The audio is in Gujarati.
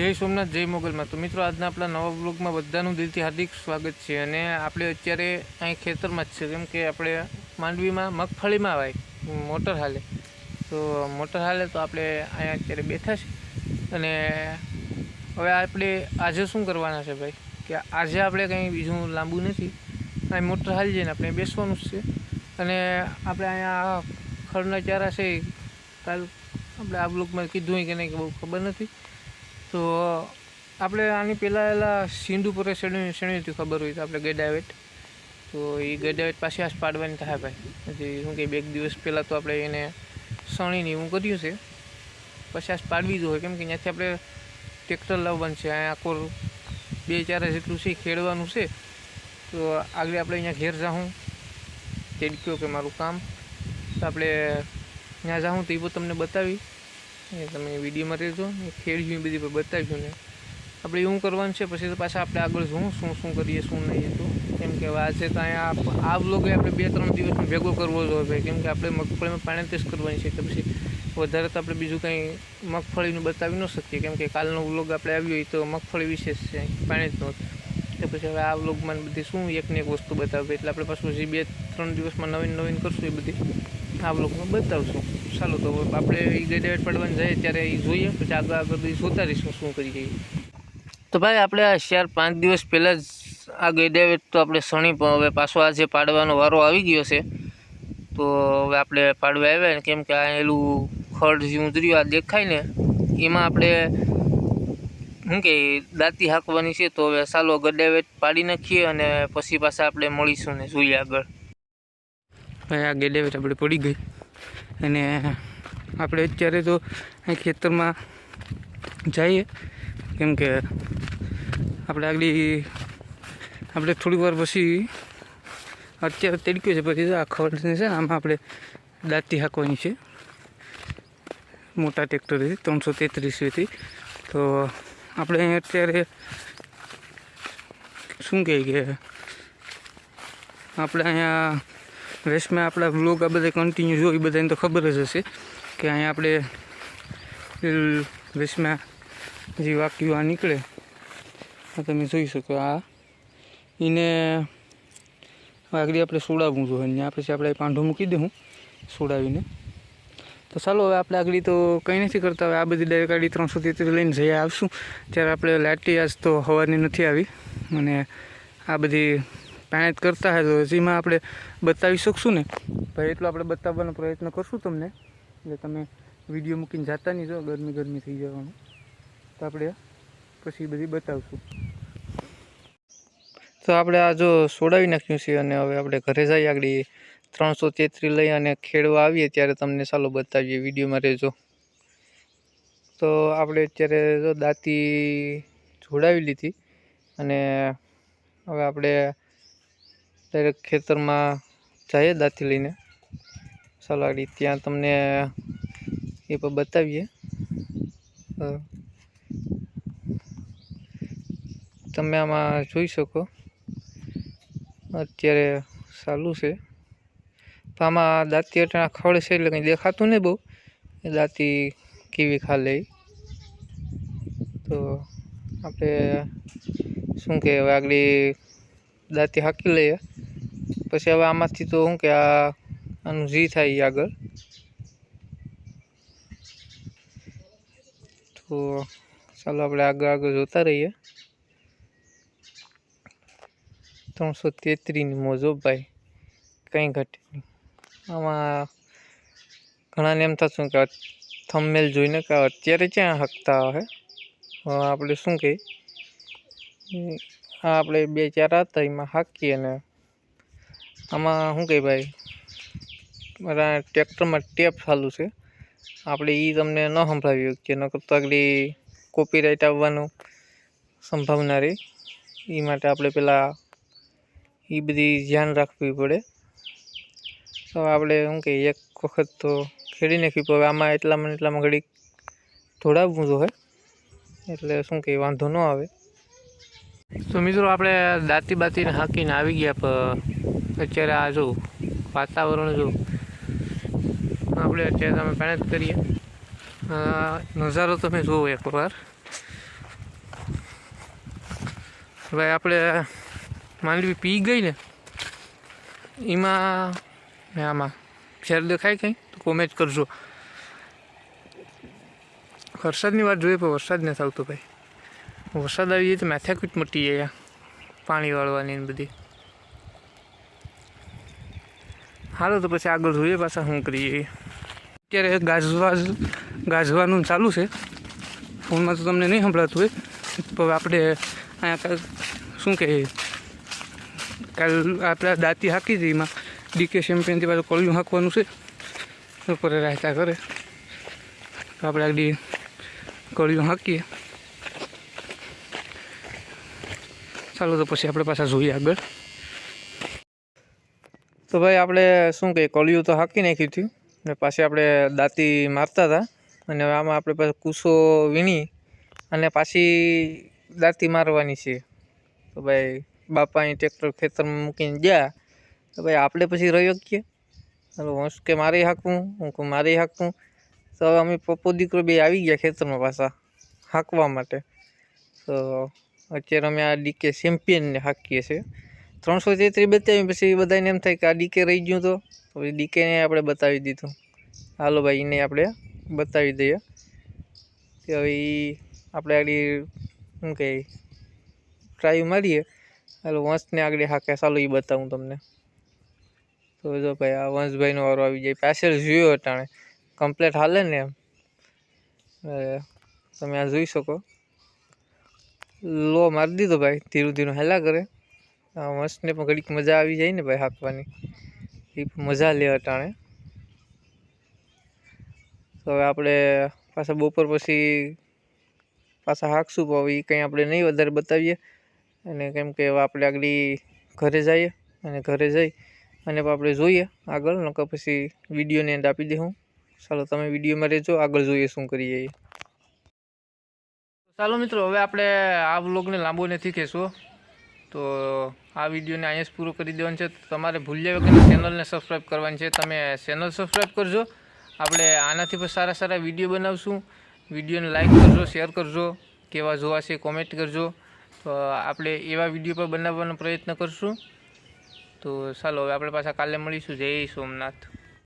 જય સોમનાથ, જય મોગલમાં. તો મિત્રો, આજના આપણા નવા બ્લોગમાં બધાનું દિલથી હાર્દિક સ્વાગત છે અને આપણે અત્યારે અહીં ખેતરમાં જ છે. કેમ કે આપણે માંડવીમાં મગફળીમાં આવે મોટર હાલે. તો મોટર હાલે તો આપણે અહીંયા અત્યારે બેઠા છે. અને હવે આપણે આજે શું કરવાના છે ભાઈ? કે આજે આપણે કંઈ બીજું લાંબુ નથી. અહીં મોટર હાલી જઈને આપણે બેસવાનું જ છે. અને આપણે અહીંયા ખરના ચારા છે કાલ આપણે આ બ્લોગમાં કીધું કે નહીં, કે બહુ ખબર નથી. તો આપણે આની પહેલાં એલા સિંધુ પર શેણી શેણી હતી ખબર હોય તો આપણે ગેડાવેટ. તો એ ગેડાવેટ પાછી આજ પાડવાની થાય ભાઈ. હજી શું કે બે દિવસ પહેલાં તો આપણે એને સણીને એવું કર્યું છે. પછી આજ પાડવી જ હોય કેમ કે ત્યાંથી આપણે ટ્રેક્ટર લાવવાનું છે. અહીંયા આખો બે ચાર જેટલું છે ખેડવાનું છે. તો આગળ આપણે અહીંયા ઘેર જાઉં તેડક્યો કે મારું કામ. તો આપણે ત્યાં જાઉં તો એ તમને બતાવી. એ તમે વિડીયોમાં રહેજો ખેડ્યું બધી બતાવ્યું ને. આપણે એવું કરવાનું છે, પછી તો પાછા આપણે આગળ જોઉં શું શું કરીએ, શું નહીં તો. કેમ કે આજે તો અહીંયા આ બ્લોગે આપણે બે ત્રણ દિવસમાં ભેગો કરવો જોઈએ ભાઈ. કેમ કે આપણે મગફળીમાં પાણી ટેસ્ટ કરવાની છે, તો પછી વધારે તો આપણે બીજું કંઈ મગફળીનું બતાવી ન શકીએ. કેમ કે કાલનો વ્લોગ આપણે આવ્યો હોય તો મગફળી વિશે છે, પાણી જ નહોતું તો પછી હવે આ વ્લોગમાં બધી શું એકને એક વસ્તુ બતાવે એટલે આપણે પાછું જે બે ત્રણ દિવસમાં નવીન નવીન કરશું એ બધી. આ બ્લોગમાં બતાવશું. ચાલો, તો આપણે એ ગ્રેજ્યુએટ પડવાની જાય ત્યારે એ જોઈએ, પછી આગળ આગળ બધી સુધારીશું શું કરી જઈએ તો ભાઈ, આપણે આ ચાર પાંચ દિવસ પહેલાં જ આ ગ્રેજ્યુએટ તો આપણે શણી પણ હવે પાછો આજે પાડવાનો વારો આવી ગયો છે, તો હવે આપણે પાડવા આવ્યા ને, કેમ કે આ એલું ખડ જે ઉતર્યું આ દેખાય ને, એમાં આપણે શું કે દાંતી હાંકવાની છે, તો હવે ચાલો ગડેવેટ પાડી નાખીએ અને પછી પાછા આપણે મળીશું ને, જોઈએ આગળ. ભાઈ આ ગેડેવેટ આપણે પડી ગઈ. અને આપણે અત્યારે તો અહીં ખેતરમાં જઈએ. કેમ કે આપણે આગળ આપણે થોડી વાર પછી અત્યારે તડક્યો છે, પછી આ ખબર છે આમાં આપણે દાંતી હાંકવાની છે. મોટા ટ્રેક્ટરથી ત્રણસો તેત્રીસથી તો આપણે અત્યારે શું કહે કે આપણે અહીંયા રેસમાં આપણા વ્લોગ આ બધા કન્ટિન્યુ જોઈ બધાને તો ખબર જ હશે કે અહીંયા આપણે રેસમાં જે વાક્યો આ નીકળે, આ તમે જોઈ શકો, આ એને આગળ આપણે સોડાવવું જોઈએ. અને ત્યાં પછી આપણે પાંઢો મૂકી દઉં સોડાવીને. તો ચાલો હવે આપણે આગળ તો કંઈ નથી કરતા, હવે આ બધી ડાયરેક્ટ આડી ત્રણસો તેત્રીસ લઈને જઈ આવશું. ત્યારે આપણે લાઇટી આજ તો હવાની નથી આવી. અને આ બધી જ કરતા હોય તો હજીમાં આપણે બતાવી શકશું ને. ભાઈ એટલો આપણે બતાવવાનો પ્રયત્ન કરશું તમને. એટલે તમે વીડિયો મૂકીને જાતા નહીં જો ગરમી ગરમી થઈ જવાનું. તો આપણે પછી બધી બતાવશું. તો આપણે આ જો સોડાવી નાખ્યું છે અને હવે આપણે ઘરે જઈએ આગળ. ત્રણસો તેત્રી લઈ અને ખેડવા આવીએ ત્યારે તમને ચાલો બતાવીએ વિડીયોમાં રહેજો. તો આપણે અત્યારે જો દાંતી જોડાવી લીધી. અને હવે આપણે ડાયરેક્ટ ખેતરમાં જઈએ દાંતી લઈને. ચાલો ત્યાં તમને એ પણ બતાવીએ. તમે આમાં જોઈ શકો. અત્યારે ચાલુ છે. તો આમાં દાંતી અટાણા ખડ છે એટલે કંઈ દેખાતું નહીં બહુ. દાંતી કેવી ખાલે. તો આપણે શું કહેવાય હવે આગળ દાંતી હાંકી લઈએ. પછી હવે આમાંથી તો શું કે આ, આનું જી થાય ઈ આગળ. તો ચાલો આપણે આગળ આગળ જોતા રહીએ. ત્રણસો તેત્રીસની મોજો ભાઈ. કંઈ ઘટે નહીં. આમાં ઘણાને એમ થતું કે થંબમેલ જોઈને કે અત્યારે ક્યાં હકતા હે? હવે આપણે શું કહીએ? આ આપણે બે ચાર હતા, એમાં હાકીએ ને. આમાં શું કહે ભાઈ? મારા ટ્રેક્ટરમાં ટેપ ચાલુ છે. આપણે એ તમને ન સંભળાવી શકીએ નકર તો આગળ કોપીરાઇટ આવવાનું સંભાવના રહી. એ માટે આપણે પેલા એ બધી ધ્યાન રાખવી પડે. તો આપણે શું કહીએ એક વખત તો ખેડી નાખી પડે આમાં એટલામાં એટલામાં ઘડીક ધોડાવવું જોઈએ એટલે શું કહે, વાંધો ન આવે. તો મિત્રો આપણે દાંતી બાતીને હાંકીને આવી ગયા પણ અત્યારે આ જો વાતાવરણ જો, આપણે અત્યારે તમે મહેનત કરીએ. નજારો તમે જુઓ એકવાર. હવે આપણે માંડવી પી ગઈ ને, એમાં આમાં ફેર દેખાય કંઈ, તો કોમેન્ટ કરજો. વરસાદની વાત જોઈએ પણ વરસાદ નથી આવતો ભાઈ. વરસાદ આવી જાય તો માથાકૂટ મટી જાય પાણી વાળવાની ને બધી. હાલો તો પછી આગળ જોઈએ પાછા શું કરીએ અત્યારે ગાજવા ગાજવાનું ચાલુ છે. ફોનમાં તો તમને નહીં સંભળાતું હોય. પણ આપણે અહીંયા શું કહે કાલ આપણે દાંતી હાકી હતી એમાં. ડીકે શેમ્પિયનથી પાછું કોલિયું હાંકવાનું છે. ઉપર રહેતા કરે. તો આપણે આગળ કોળિયું હાંકીએ. ચાલો તો પછી આપણે પાછા જોઈએ આગળ. તો ભાઈ આપણે શું કહીએ કલિયું તો હાંકી નાખ્યું હતું ને પાછી આપણે દાંતી મારતા હતા. અને હવે આમાં આપણે પાછું કૂસો વીણી અને પાછી દાંતી મારવાની છે. તો ભાઈ બાપા અહીં ટ્રેક્ટર ખેતરમાં મૂકીને ગયા. તો ભાઈ આપણે પછી રહ્યો કે ચાલો કે મારે હાંકવું? હું કહું, મારે હાંકવું. તો હવે અમે પપ્પો દીકરો બે આવી ગયા ખેતરમાં પાછા હાંકવા માટે. તો અત્યારે અમે આ ડીકે ચેમ્પિયનને હાકીએ છીએ. ત્રણસો તેત્રીસ બતાવી, પછી બધાને એમ થાય કે આ ડીકે રહી ગયું તો. પછી ડીકેને આપણે બતાવી દીધું. હાલો ભાઈ, એને આપણે બતાવી દઈએ. કે હવે આપણે આગળ શું કહે, ટ્રાય મારીએ. હાલો, વંશને આગળ હાકે. ચાલો એ બતાવું તમને. તો જો ભાઈ, આ વંશભાઈનો વારો આવી જાય. પાછળ જોયો અટાણે. કમ્પ્લેટ હાલે ને એમ. તમે આ જોઈ શકો. લો મારી દીધો ભાઈ, ધીરું ધીરું હેલા કરે. વંશને પણ ઘડીક મજા આવી જાય ને ભાઈ હાંકવાની. એ મજા લે અટાણે. તો હવે આપણે પાછા બપોર પછી પાછા હાંકશું, પણ હવે એ કંઈ આપણે નહીં વધારે બતાવીએ. અને કેમ કે આપણે આગળ ઘરે જઈએ, અને ઘરે જઈ અને આપણે જોઈએ આગળ, નકર પછી વિડીયોને એન્ડ આપી દઉં ચાલો તમે વિડીયોમાં રહેજો, આગળ જોઈએ શું કરીએ ચાલો મિત્રો, હવે આપણે આ વ્લોગને લાંબો નથી કહેશો. તો આ વિડીયોને અહીંયા જ પૂરો કરી દેવાનો છે. તમારે ભૂલ્યા વગર ચેનલને સબસ્ક્રાઈબ કરવાની છે. તમે ચેનલ સબસ્ક્રાઈબ કરજો. આપણે આનાથી પણ સારા સારા વીડિયો બનાવશું. વિડીયોને લાઈક કરજો શેર કરજો, કેવા જોવા છે કોમેન્ટ કરજો. તો આપણે એવા વીડિયો પણ બનાવવાનો પ્રયત્ન કરશું. તો ચાલો, હવે આપણે પાછા કાલે મળીશું. જય સોમનાથ.